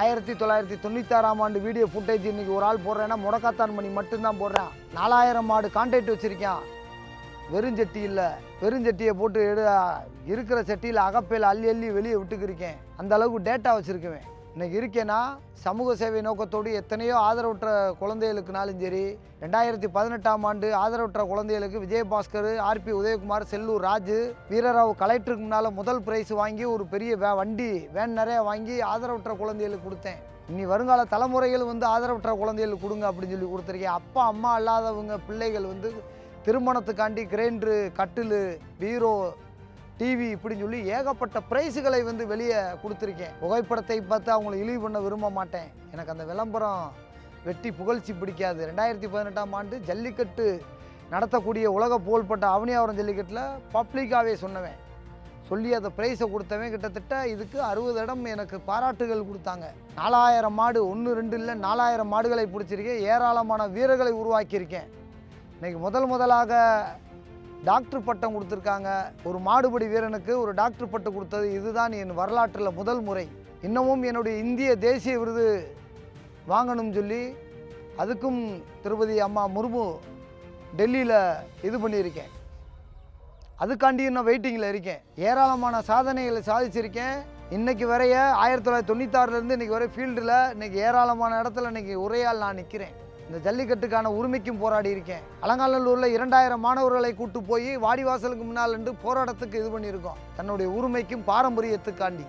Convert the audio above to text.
ஆயிரத்தி தொள்ளாயிரத்தி தொண்ணூத்தாறாம் ஆண்டு வீடியோ ஃபுட்டேஜ் இன்னைக்கு ஒரு ஆள் போடுறேன்னா முடக்காத்தான் மணி மட்டும்தான் போடுறான். நாலாயிரம் மாடு கான்ட்ராக்ட் வச்சுருக்கான். வெறும் சட்டி இல்லை. வெறும் சட்டியை போட்டு எடு இருக்கிற சட்டியில் அகப்பையில் அள்ளி அள்ளி வெளியே விட்டுக்கிருக்கேன். அந்த அளவுக்கு டேட்டா வச்சுருக்குவேன். இன்னைக்கு இருக்கேன்னா சமூக சேவை நோக்கத்தோடு எத்தனையோ ஆதரவற்ற குழந்தைகளுக்குனாலும் சரி ரெண்டாயிரத்தி பதினெட்டாம் ஆண்டு ஆதரவற்ற குழந்தைகளுக்கு விஜயபாஸ்கர் ஆர்பி உதயகுமார் செல்லூர் ராஜு வீரராவ் கலெக்டருக்கு முன்னால் முதல் பிரைஸ் வாங்கி ஒரு பெரிய வே வண்டி வேன் நிறைய வாங்கி ஆதரவற்ற குழந்தைகளுக்கு கொடுத்தேன். இனி வருங்கால தலைமுறைகள் வந்து ஆதரவற்ற குழந்தைகளுக்கு கொடுங்க அப்படின்னு சொல்லி கொடுத்துருக்கேன். அப்பா அம்மா இல்லாதவங்க பிள்ளைகள் வந்து திருமணத்துக்காண்டி கிரைண்டரு கட்டில் பீரோ டிவி இப்படின்னு சொல்லி ஏகப்பட்ட ப்ரைஸுகளை வந்து வெளியே கொடுத்துருக்கேன். புகைப்படத்தை பார்த்து அவங்கள இழிவு பண்ண விரும்ப மாட்டேன். எனக்கு அந்த விளம்பரம் வெட்டி புகழ்ச்சி பிடிக்காது. ரெண்டாயிரத்தி பதினெட்டாம் ஆண்டு ஜல்லிக்கட்டு நடத்தக்கூடிய உலக புகழ்பெற்ற அவனியாவரம் ஜல்லிக்கட்டில் பப்ளிக்காகவே சொன்னவன். சொல்லி அந்த ப்ரைஸை கொடுத்தவன் கிட்டத்தட்ட இதுக்கு அறுபது இடம் எனக்கு பாராட்டுகள் கொடுத்தாங்க. நாலாயிரம் மாடு ஒன்று ரெண்டு இல்லை நாலாயிரம் மாடுகளை பிடிச்சிருக்கேன். ஏராளமான வீரர்களை உருவாக்கியிருக்கேன். இன்றைக்கி முதல் முதலாக டாக்டர் பட்டம் கொடுத்துருக்காங்க. ஒரு மாடுபடி வீரனுக்கு ஒரு டாக்டர் பட்டம் கொடுத்தது இதுதான் என் வரலாற்றில் முதல் முறை. இன்னமும் என்னுடைய இந்திய தேசிய விருது வாங்கணும்னு சொல்லி அதுக்கும் திருப்பதி அம்மா முர்மு டெல்லியில் இது பண்ணியிருக்கேன். அதுக்காண்டி இன்னும் வெயிட்டிங்கில் இருக்கேன். ஏராளமான சாதனைகளை சாதிச்சிருக்கேன். இன்னைக்கு வரைய ஆயிரத்தி தொள்ளாயிரத்தி தொண்ணூத்தாறுலேருந்து இன்றைக்கி வரை ஃபீல்டில் இன்றைக்கி ஏராளமான இடத்துல இன்னைக்கு உரையால் நான் நிற்கிறேன் இந்த ஜல்லிக்கட்டுக்கான உரிமைக்கும் போராடி இருக்கேன். அலங்காநல்லூரில் இரண்டாயிரம் மாணவர்களை கூட்டு போய் வாடிவாசலுக்கு முன்னால் நின்று போராட்டத்துக்கு இது பண்ணியிருக்கோம். தன்னுடைய உரிமைக்கும் பாரம்பரியத்துக்காண்டி.